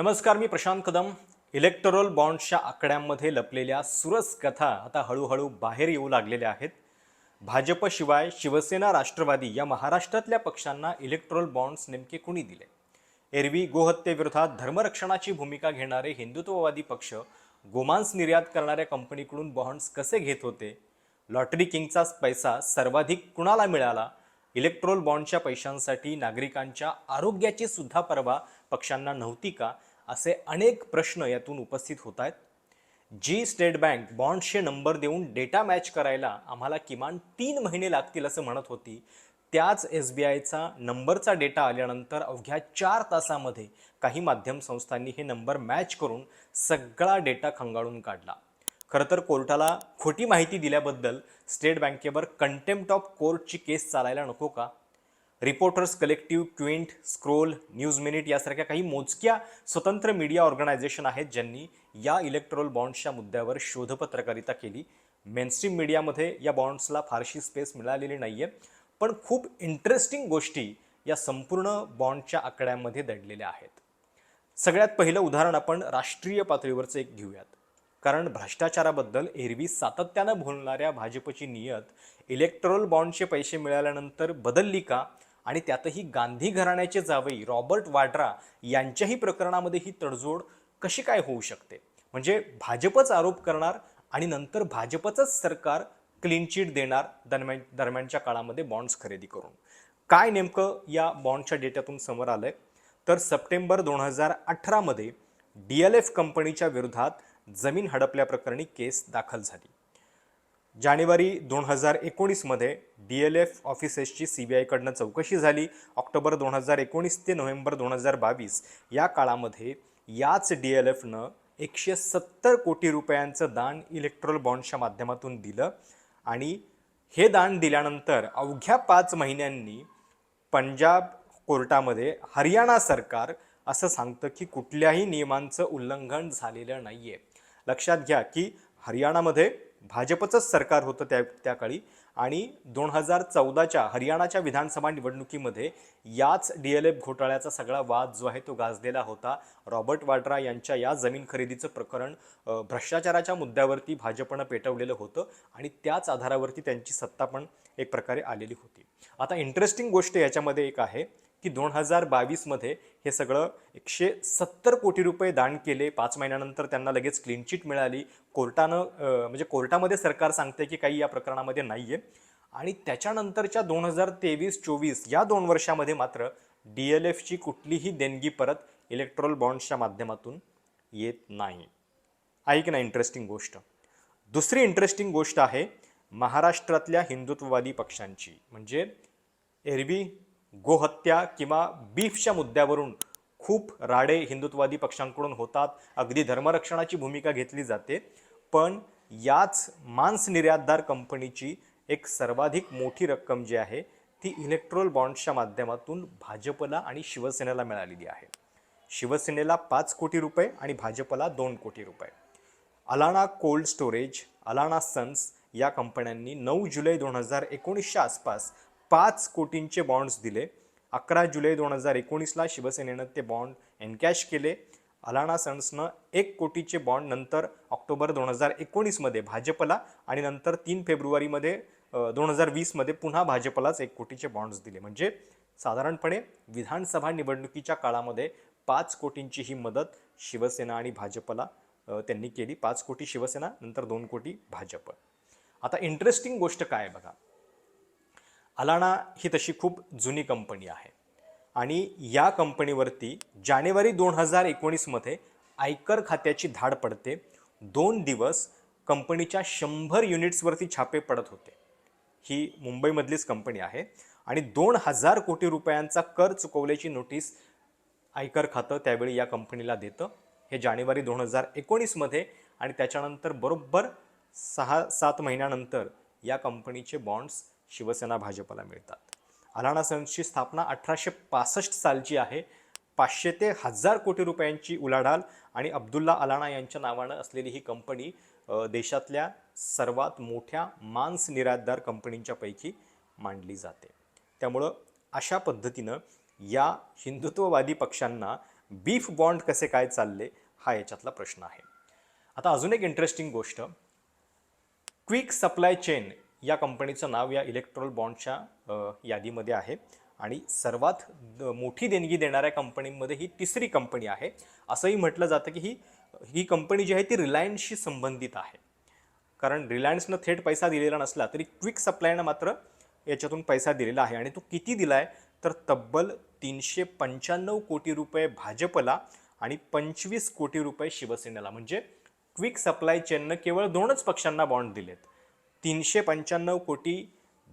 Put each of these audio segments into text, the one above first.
नमस्कार मी प्रशांत कदम. इलेक्टोरल बॉन्ड्सच्या आकड्यांमध्ये लपलेल्या सुरस कथा आता हळूहळू बाहेर येऊ लागलेल्या आहेत. भाजपशिवाय शिवसेना राष्ट्रवादी या महाराष्ट्रातल्या पक्षांना इलेक्ट्रोल बॉन्ड्स नेमके कुणी दिले? एरवी गोहत्येविरोधात धर्मरक्षणाची भूमिका घेणारे हिंदुत्ववादी पक्ष गोमांस निर्यात करणाऱ्या कंपनीकडून बॉन्ड्स कसे घेत होते? लॉटरी किंगचा पैसा सर्वाधिक कुणाला मिळाला? इलेक्ट्रोल बॉन्डच्या पैशांसाठी नागरिकांच्या आरोग्याची सुद्धा पर्वा पक्षांना नव्हती का? असे अनेक प्रश्न यातून उपस्थित होत आहेत जी स्टेट बँक बॉन्ड्सचे नंबर देऊन डेटा मॅच करायला आम्हाला किमान तीन महिने लागतील असं म्हणत होती. त्याच एस बी आयचा नंबरचा डेटा आल्यानंतर अवघ्या चार तासामध्ये काही माध्यम संस्थांनी हे नंबर मॅच करून सगळा डेटा खंगाळून काढला. खरं तर कोर्टाला खोटी माहिती दिल्याबद्दल स्टेट बँकेवर कंटेम्प्ट ऑफ कोर्टची केस चालायला नको का? Reporters Collective Quint Scroll News Minute यासारख्या काही मोजक्या स्वतंत्र मीडिया ऑर्गनायझेशन आहेत ज्यांनी या इलेक्ट्रोल बॉन्ड्सच्या मुद्द्यावर शोधपत्रकारिता केली. मेनस्ट्रीम मीडियामध्ये या बॉन्ड्सला फारशी स्पेस मिळालेली नाही आहे पण खूप इंटरेस्टिंग गोष्टी या संपूर्ण बॉन्डच्या आकड्यांमध्ये दडलेल्या आहेत. सगळ्यात पहिलं उदाहरण आपण राष्ट्रीय पातळीवरचं एक घेऊयात. कारण भ्रष्टाचाराबद्दल एरवी सातत्यानं बोलणाऱ्या भाजपची नियत इलेक्ट्रोल बॉन्डचे पैसे मिळाल्यानंतर बदलली का? आणि त्यातही गांधी घराण्याचे जावई रॉबर्ट वाड्रा यांच्याही प्रकरणामध्ये ही तडजोड कशी काय होऊ शकते? म्हणजे भाजपच आरोप करणार आणि नंतर भाजपचंच सरकार क्लीन चिट देणार दरम्यान दरम्यानच्या काळामध्ये बॉन्ड्स खरेदी करून. काय नेमकं या बॉन्डच्या डेट्यातून समोर आलंय? तर सप्टेंबर दोन हजार अठरामध्ये डी एल एफ कंपनीच्या विरोधात जमीन हडपल्याप्रकरणी केस दाखल झाली. जानेवारी दोन हजार एकोणीसमध्ये डी एल एफ ऑफिसेसची सी बी आयकडनं चौकशी झाली. ऑक्टोबर दोन हजार एकोणीस ते नोव्हेंबर दोन हजार बावीस या काळामध्ये याच डी एल एफनं एकशे सत्तर कोटी रुपयांचं दान इलेक्ट्रोल बॉन्डच्या माध्यमातून दिलं आणि हे दान दिल्यानंतर अवघ्या पाच महिन्यांनी पंजाब कोर्टामध्ये हरियाणा सरकार असं सांगतं की कुठल्याही नियमांचं उल्लंघन झालेलं नाही आहे लक्षात घ्या की हरियाणामध्ये भाजपचंच सरकार होतं त्या त्या काळी. आणि दोन हजार चौदाच्या हरियाणाच्या विधानसभा निवडणुकीमध्ये याच डी एल एफ घोटाळ्याचा सगळा वाद जो आहे तो गाजलेला होता. रॉबर्ट वाड्रा यांच्या या जमीन खरेदीचं प्रकरण भ्रष्टाचाराच्या मुद्द्यावरती भाजपनं पेटवलेलं होतं आणि त्याच आधारावरती त्यांची सत्ता पण एक प्रकारे आलेली होती. आता इंटरेस्टिंग गोष्ट याच्यामध्ये एक आहे. की दोन हजार बावीसमध्ये हे सगळं एकशे सत्तर कोटी रुपये दान केले. पाच महिन्यानंतर त्यांना लगेच क्लीन चिट मिळाली. कोर्टानं म्हणजे कोर्टामध्ये सरकार सांगते की काही या प्रकरणामध्ये नाही आहे आणि त्याच्यानंतरच्या दोन हजार तेवीस चोवीस या दोन वर्षामध्ये मात्र डी एल एफची कुठलीही देणगी परत इलेक्ट्रॉल बॉन्ड्सच्या माध्यमातून येत नाही. ऐक ना इंटरेस्टिंग गोष्ट. दुसरी इंटरेस्टिंग गोष्ट आहे महाराष्ट्रातल्या हिंदुत्ववादी पक्षांची. म्हणजे एरवी गोहत्या किंवा बीफच्या मुद्द्यावरून खूप राडे हिंदुत्ववादी पक्षांकडून होतात. अगदी धर्मरक्षणाची भूमिका घेतली जाते. पण याच मांस निर्यातदार कंपनीची एक सर्वाधिक मोठी रक्कम जी आहे ती इलेक्ट्रोल बॉन्ड्सच्या माध्यमातून भाजपला आणि शिवसेनेला मिळालेली आहे. शिवसेनेला पाच कोटी रुपये आणि भाजपला दोन कोटी रुपये. Allana cold storage Allana sons या कंपन्यांनी नऊ जुलै दोन हजार एकोणीसच्या आसपास पाच कोटींचे बॉन्ड्स दिले. अकरा जुलै दोन हजार एकोणीसला शिवसेनेनं ते बॉन्ड एनकॅश केले. अलाना सन्सनं एक कोटीचे बॉन्ड नंतर ऑक्टोबर दोन हजार एकोणीसमध्ये भाजपला आणि नंतर तीन फेब्रुवारीमध्ये दोन हजार वीसमध्ये पुन्हा भाजपलाच एक कोटीचे बॉन्ड्स दिले. म्हणजे साधारणपणे विधानसभा निवडणुकीच्या काळामध्ये पाच कोटींची ही मदत शिवसेना आणि भाजपला त्यांनी केली. पाच कोटी शिवसेना नंतर दोन कोटी भाजप. आता इंटरेस्टिंग गोष्ट काय आहे बघा? अलाना ही तशी खूप जुनी कंपनी आहे. आणि या कंपनीवरती जानेवारी दोन हजार एकोणीसमध्ये आयकर खात्याची धाड पडते. दोन दिवस कंपनीच्या शंभर युनिट्सवरती छापे पडत होते. ही मुंबईमधलीच कंपनी आहे. आणि दोन हजार कोटी रुपयांचा कर चुकवल्याची नोटीस आयकर खातं त्यावेळी या कंपनीला देतं. हे जानेवारी दोन हजार एकोणीसमध्ये आणि त्याच्यानंतर बरोबर सहा सात महिन्यानंतर या कंपनीचे बॉन्ड्स शिवसेना भाजपला मिळतात. अलाना सन्सची स्थापना अठराशे पासष्ट सालची आहे. पाचशे ते हजार कोटी रुपयांची उलाढाल आणि अब्दुल्ला अलाना यांच्या नावानं असलेली ही कंपनी देशातल्या सर्वात मोठ्या मांस निर्यातदार कंपनींच्यापैकी मांडली जाते. त्यामुळं अशा पद्धतीनं या हिंदुत्ववादी पक्षांना बीफ बॉन्ड कसे काय चालले हा याच्यातला प्रश्न आहे. आता अजून एक इंटरेस्टिंग गोष्ट. क्विक सप्लाय चेन या कंपनीचं नाव या इलेक्ट्रॉल बॉन्डच्या यादीमध्ये आहे. आणि सर्वात मोठी देणगी देणाऱ्या कंपनीमध्ये ही तिसरी कंपनी आहे. असंही म्हटलं जातं की ही ही कंपनी जी आहे ती रिलायन्सशी संबंधित आहे. कारण रिलायन्सनं थेट पैसा दिलेला नसला तरी क्विक सप्लायनं मात्र याच्यातून पैसा दिलेला आहे. आणि तो किती दिला आहे तर तब्बल तीनशे पंच्याण्णव कोटी रुपये भाजपला आणि पंचवीस कोटी रुपये शिवसेनेला. म्हणजे क्विक सप्लाय चेननं केवळ दोनच पक्षांना बॉन्ड दिलेत. तीनशे पंच्याण्णव कोटी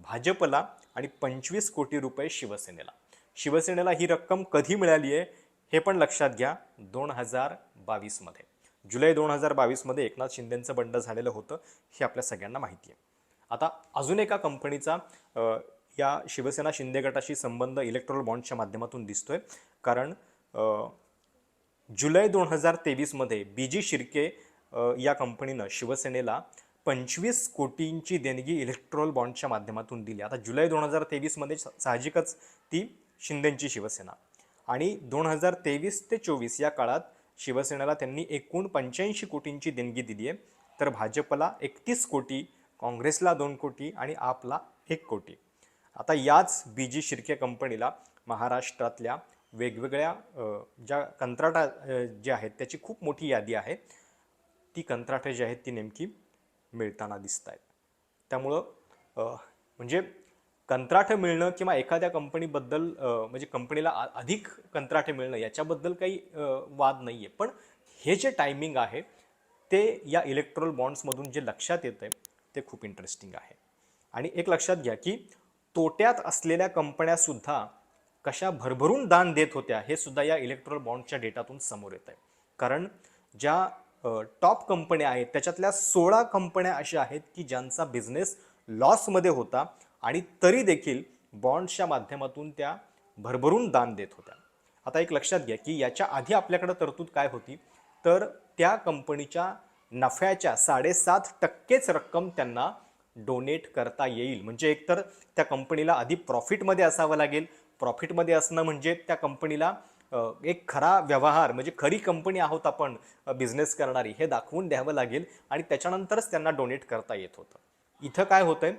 भाजपला आणि पंचवीस कोटी रुपये शिवसेनेला. शिवसेनेला ही रक्कम कधी मिळाली आहे हे पण लक्षात घ्या दोन हजार बावीसमध्ये. जुलै दोन हजार बावीसमध्ये एकनाथ शिंदेंचं बंड झालेलं होतं हे आपल्या सगळ्यांना माहिती आहे. आता अजून एका कंपनीचा या शिवसेना शिंदे गटाशी संबंध इलेक्ट्रॉल बॉन्डच्या माध्यमातून दिसतोय. कारण जुलै दोन हजार तेवीसमध्ये बी जी शिर्के या कंपनीनं शिवसेनेला पंचवीस कोटींची देणगी इलेक्ट्रॉल बॉन्डच्या माध्यमातून दिली. आता जुलै दोन हजार तेवीसमध्ये साहजिकच ती शिंदेंची शिवसेना. आणि दोन हजार तेवीस ते चोवीस या काळात शिवसेनेला त्यांनी एकूण पंच्याऐंशी कोटींची देणगी दिली आहे. तर भाजपला एकतीस कोटी काँग्रेसला दोन कोटी आणि आपला एक कोटी. आता याच बी जी शिर्के कंपनीला महाराष्ट्रातल्या वेगवेगळ्या ज्या कंत्राटा जे आहेत त्याची खूप मोठी यादी आहे. ती कंत्राटे जी आहेत ती नेमकी मिळताना दिसत आहेत त्यामुळं म्हणजे कंत्राटं मिळणं किंवा एखाद्या कंपनीबद्दल म्हणजे कंपनीला अधिक कंत्राटे मिळणं याच्याबद्दल काही वाद नाही आहे पण हे जे टायमिंग आहे ते या इलेक्ट्रॉल बॉन्ड्समधून जे लक्षात येतं आहे ते खूप इंटरेस्टिंग आहे. आणि एक लक्षात घ्या की तोट्यात असलेल्या कंपन्यासुद्धा कशा भरभरून दान देत होत्या हे सुद्धा या इलेक्ट्रॉल बॉन्डच्या डेटातून समोर येत आहे कारण ज्या टॉप कंपन्या आहेत. त्याच्यातल्या सोळा कंपन्या अशा आहेत की ज्यांचा बिझनेस लॉसमध्ये होता आणि तरी देखील बॉन्ड्सच्या माध्यमातून त्या भरभरून दान देत होत्या. आता एक लक्षात घ्या की याच्या आधी आपल्याकडे तरतूद काय होती? तर त्या कंपनीच्या नफ्याच्या साडेसात टक्केच रक्कम त्यांना डोनेट करता येईल. म्हणजे एकतर त्या कंपनीला आधी प्रॉफिटमध्ये असावं लागेल. प्रॉफिटमध्ये असणं म्हणजे त्या कंपनीला एक खरा व्यवहार म्हणजे खरी कंपनी आहोत आपण बिझनेस करणारी हे दाखवून द्यावं लागेल आणि त्याच्यानंतरच त्यांना डोनेट करता येत होतं. इथं काय होतंय?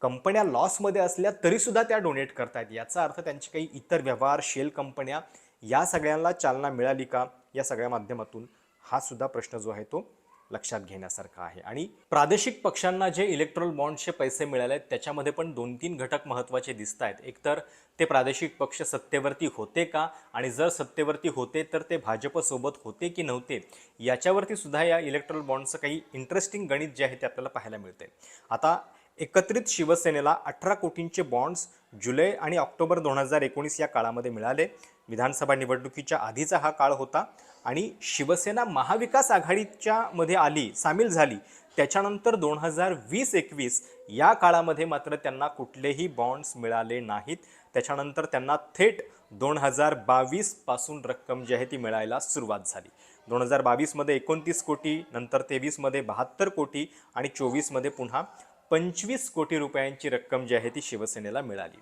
कंपन्या लॉसमध्ये असल्या तरीसुद्धा त्या डोनेट करतायत. याचा अर्थ त्यांचे काही इतर व्यवहार शेल कंपन्या या सगळ्यांना चालना मिळाली का? या सगळ्या माध्यमातून हा सुद्धा प्रश्न जो आहे तो लक्षात घेण्यासारखा आहे. आणि प्रादेशिक पक्षांना जे इलेक्ट्रॉल बॉन्डचे पैसे मिळाले आहेत त्याच्यामध्ये पण दोन तीन घटक महत्त्वाचे दिसत आहेत. एकतर ते प्रादेशिक पक्ष सत्तेवरती होते का? आणि जर सत्तेवरती होते तर ते भाजपसोबत होते की नव्हते? याच्यावरती सुद्धा या इलेक्ट्रॉल बॉन्डचं काही इंटरेस्टिंग गणित जे आहे ते आपल्याला पाहायला मिळते आता एकत्रित शिवसेनेला अठरा कोटींचे बॉन्ड्स जुलै आणि ऑक्टोबर दोन हजार एकोणीस या काळामध्ये मिळाले. विधानसभा निवडणुकीच्या आधीचा हा काळ होता. आणि शिवसेना महाविकास आघाडीच्या मध्ये आली सामील झाली त्याच्यानंतर दोन हजार वीस एकवीस या काळामध्ये मात्र त्यांना कुठलेही बॉन्ड्स मिळाले नाहीत. त्याच्यानंतर त्यांना थेट दोन हजार बावीसपासून रक्कम जी आहे ती मिळायला सुरुवात झाली. दोन हजार बावीसमध्ये एकोणतीस कोटी नंतर तेवीसमध्ये बहात्तर कोटी आणि चोवीसमध्ये पुन्हा पंचवीस कोटी रुपयांची रक्कम जी आहे ती शिवसेनेला मिळाली.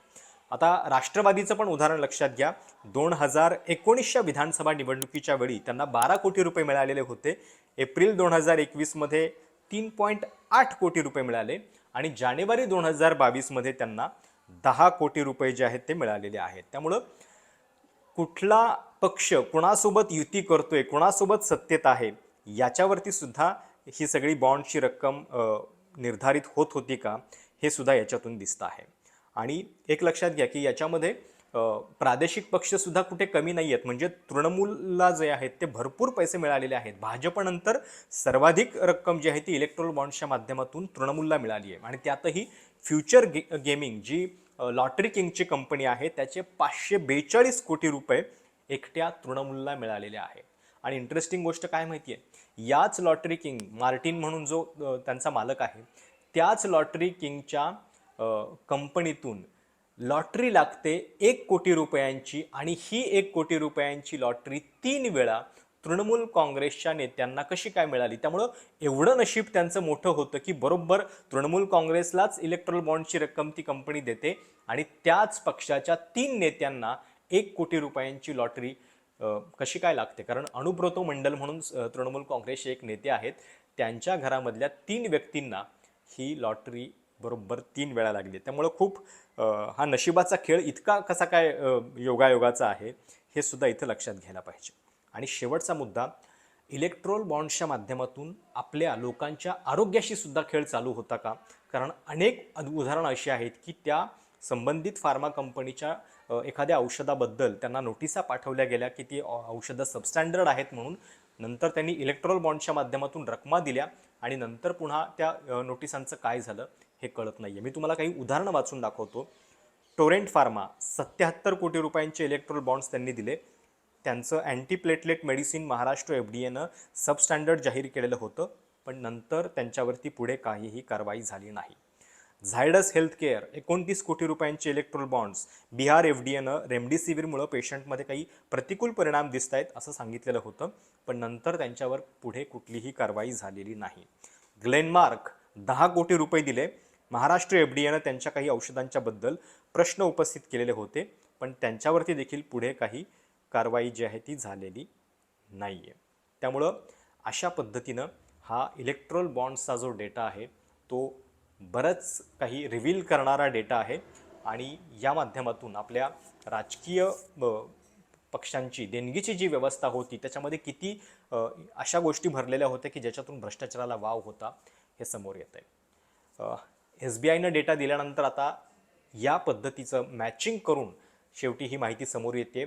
आता राष्ट्रवादीचं पण उदाहरण लक्षात घ्या. दोन हजार एकोणीसच्या विधानसभा निवडणुकीच्या वेळी त्यांना बारा कोटी रुपये मिळालेले होते. एप्रिल दोन हजार एकवीसमध्ये तीन पॉईंट आठ कोटी रुपये मिळाले आणि जानेवारी दोन हजार बावीसमध्ये त्यांना दहा कोटी रुपये जे आहेत ते मिळालेले आहेत. त्यामुळं कुठला पक्ष कुणासोबत युती करतोय कुणासोबत सत्तेत आहे याच्यावरती सुद्धा ही सगळी बॉन्डची रक्कम निर्धारित होत होती का हे सुद्धा याच्यातून दिसतं आहे. आणि एक लक्षात घ्या की याच्यामध्ये प्रादेशिक पक्षसुद्धा कुठे कमी नाही आहेत. म्हणजे तृणमूलला जे आहेत ते भरपूर पैसे मिळालेले आहेत. भाजपनंतर सर्वाधिक रक्कम जी आहे ती इलेक्ट्रॉल बॉन्ड्सच्या माध्यमातून तृणमूलला मिळाली आहे. आणि त्यातही फ्युचर गे गेमिंग जी लॉटरी किंगची कंपनी आहे त्याचे पाचशे बेचाळीस कोटी रुपये एकट्या तृणमूलला मिळालेले आहे. आणि इंटरेस्टिंग गोष्ट काय माहिती आहे याच लॉटरी किंग मार्टिन म्हणून जो त्यांचा मालक आहे त्याच लॉटरी किंगच्या कंपनीतून लॉटरी लागते एक कोटी रुपयांची आणि ही एक कोटी रुपयांची लॉटरी तीन वेळा तृणमूल काँग्रेसच्या नेत्यांना कशी काय मिळाली? त्यामुळं एवढं नशीब त्यांचं मोठं होतं की बरोबर तृणमूल काँग्रेसलाच इलेक्ट्रॉल बॉन्डची रक्कम ती कंपनी देते आणि त्याच पक्षाच्या तीन नेत्यांना एक कोटी रुपयांची लॉटरी कशी काय लागते? कारण अणुब्रतो मंडल म्हणून तृणमूल काँग्रेसचे एक नेते आहेत त्यांच्या घरामधल्या तीन व्यक्तींना ही लॉटरी बरोबर तीन वेळा लागले त्यामुळं खूप हा नशिबाचा खेळ इतका कसा काय योगायोगाचा आहे हे सुद्धा इथं लक्षात घ्यायला पाहिजे. आणि शेवटचा मुद्दा इलेक्ट्रोल बॉन्ड्सच्या माध्यमातून आपल्या लोकांच्या आरोग्याशी सुद्धा खेळ चालू होता का? कारण अनेक उदाहरणं अशी आहेत की त्या संबंधित फार्मा कंपनीच्या एखाद्या औषधाबद्दल त्यांना नोटिसा पाठवल्या गेल्या की ती औषधं सबस्टँडर्ड आहेत म्हणून नंतर त्यांनी इलेक्ट्रोल बॉन्डच्या माध्यमातून रकमा दिल्या आणि नंतर पुन्हा त्या नोटिसांचं काय झालं? हे कळत नाही आहे मी तुम्हाला काही उदाहरणं वाचून दाखवतो. टोरेंट फार्मा सत्याहत्तर कोटी रुपयांचे इलेक्ट्रोल बॉन्ड्स त्यांनी दिले. त्यांचं antiplatelet medicine Maharashtra F D एनं सबस्टँडर्ड जाहीर केलेलं होतं पण नंतर त्यांच्यावरती पुढे काहीही कारवाई झाली नाही. झायडस हेल्थ केअर एकोणतीस कोटी रुपयांचे electoral bonds Bihar F D एनं रेमडेसिवीरमुळं पेशंटमध्ये काही प्रतिकूल परिणाम दिसत आहेत असं सांगितलेलं होतं पण नंतर त्यांच्यावर पुढे कुठलीही कारवाई झालेली नाही. ग्लेनमार्क दहा कोटी रुपये दिले. महाराष्ट्र एफ डी एनं त्यांच्या काही औषधांच्याबद्दल प्रश्न उपस्थित केलेले होते पण त्यांच्यावरती देखील पुढे काही कारवाई जी आहे ती झालेली नाही आहे त्यामुळं अशा पद्धतीनं हा इलेक्ट्रोल बॉन्ड्सचा जो डेटा आहे तो बरंच काही रिव्हील करणारा डेटा आहे आणि या माध्यमातून आपल्या राजकीय पक्षांची देणगीची जी व्यवस्था होती त्याच्यामध्ये किती अशा गोष्टी भरलेल्या होत्या की ज्याच्यातून भ्रष्टाचाराला वाव होता हे समोर येत आहे एस बी आयनं डेटा दिल्यानंतर आता या पद्धतीचं मॅचिंग करून शेवटी ही माहिती समोर येते.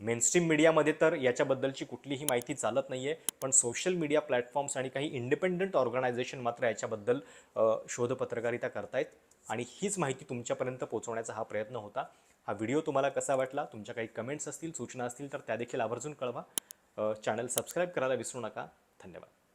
मेनस्ट्रीम मीडियामध्ये तर याच्याबद्दलची कुठलीही माहिती चालत नाही आहे पण सोशल मीडिया प्लॅटफॉर्म्स आणि काही इंडिपेंडंट ऑर्गनायझेशन मात्र याच्याबद्दल शोधपत्रकारिता करतायत. आणि हीच माहिती तुमच्यापर्यंत पोहोचवण्याचा हा प्रयत्न होता. हा व्हिडिओ तुम्हाला कसा वाटला? तुमच्या काही कमेंट्स असतील सूचना असतील तर त्या देखील आवर्जून कळवा. चॅनल सबस्क्राईब करायला विसरू नका. धन्यवाद.